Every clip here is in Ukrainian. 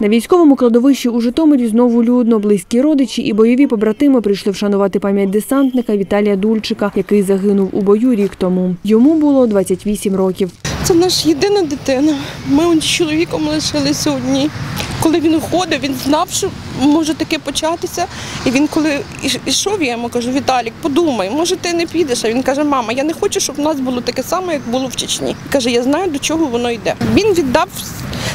На військовому кладовищі у Житомирі знову людно. Близькі родичі і бойові побратими прийшли вшанувати пам'ять десантника Віталія Дульчика, який загинув у бою рік тому. Йому було 28 років. Це наша єдина дитина. Ми з чоловіком лишилися одні. Коли він уходив, він знав, що може таке початися. І він коли ішов, я йому кажу, Віталік, подумай, може ти не підеш. А він каже, мама, я не хочу, щоб в нас було таке саме, як було в Чечні. Каже, я знаю, до чого воно йде. Він віддав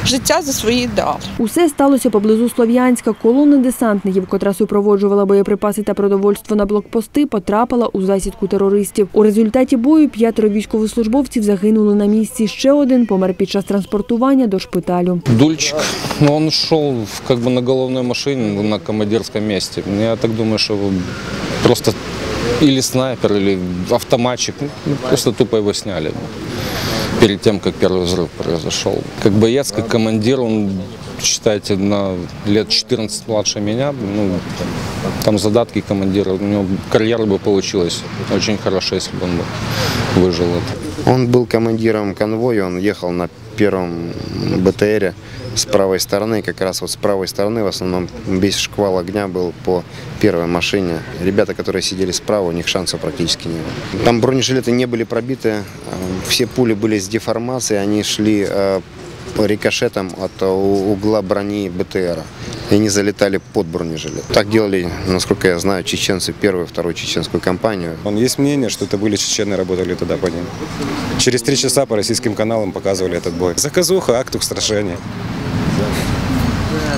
життя за свої ідеали. Усе сталося поблизу Слов'янська. Колона десантників, котра супроводжувала боєприпаси та продовольство на блокпости, потрапила у засідку терористів. У результаті бою п'ятеро військовослужбовців загинули на місці. Ще один помер під час транспортування до шпиталю. Дульчик, ну, он шел в- как бы на головной машине на командирском месте. Я так думаю, что просто или снайпер, или автоматчик, ну, просто тупо его сняли перед тем, как первый взрыв произошел. Как боец, как командир, он, считайте, на лет 14 младше меня, ну, там задатки командира, у него карьера бы получилась очень хорошо, если бы он выжил это. Он был командиром конвоя, он ехал на первом БТРе с правой стороны, как раз вот с правой стороны в основном весь шквал огня был по первой машине. Ребята, которые сидели справа, у них шансов практически не было. Там бронежилеты не были пробиты, э, все пули были с деформацией, они шли э, по рикошетам от э, угла брони БТРа. И они залетали под бронежилет. Так делали, насколько я знаю, чеченцы первую, вторую чеченскую кампанию. Он есть мнение, что это были чечены, работали туда по ним. Через три часа по российским каналам показывали этот бой. Заказуха, акт устрашения.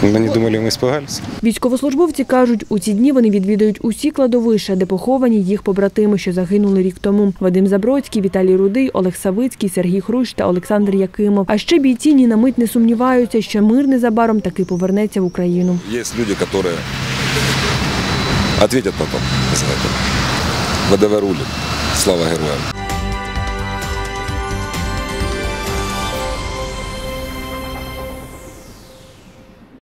Они думали, мы испугались. Військовослужбовці кажуть, у ці дні вони відвідують усі кладовища, де поховані їх побратими, що загинули рік тому. Вадим Забродський, Віталій Рудий, Олег Савицький, Сергій Хрущ та Олександр Якимов. А ще бійці ні на мить не сумніваються, що мир незабаром таки повернеться в Україну. Есть люди, которые ответят потом за это. ВДВ рулит. Слава героям.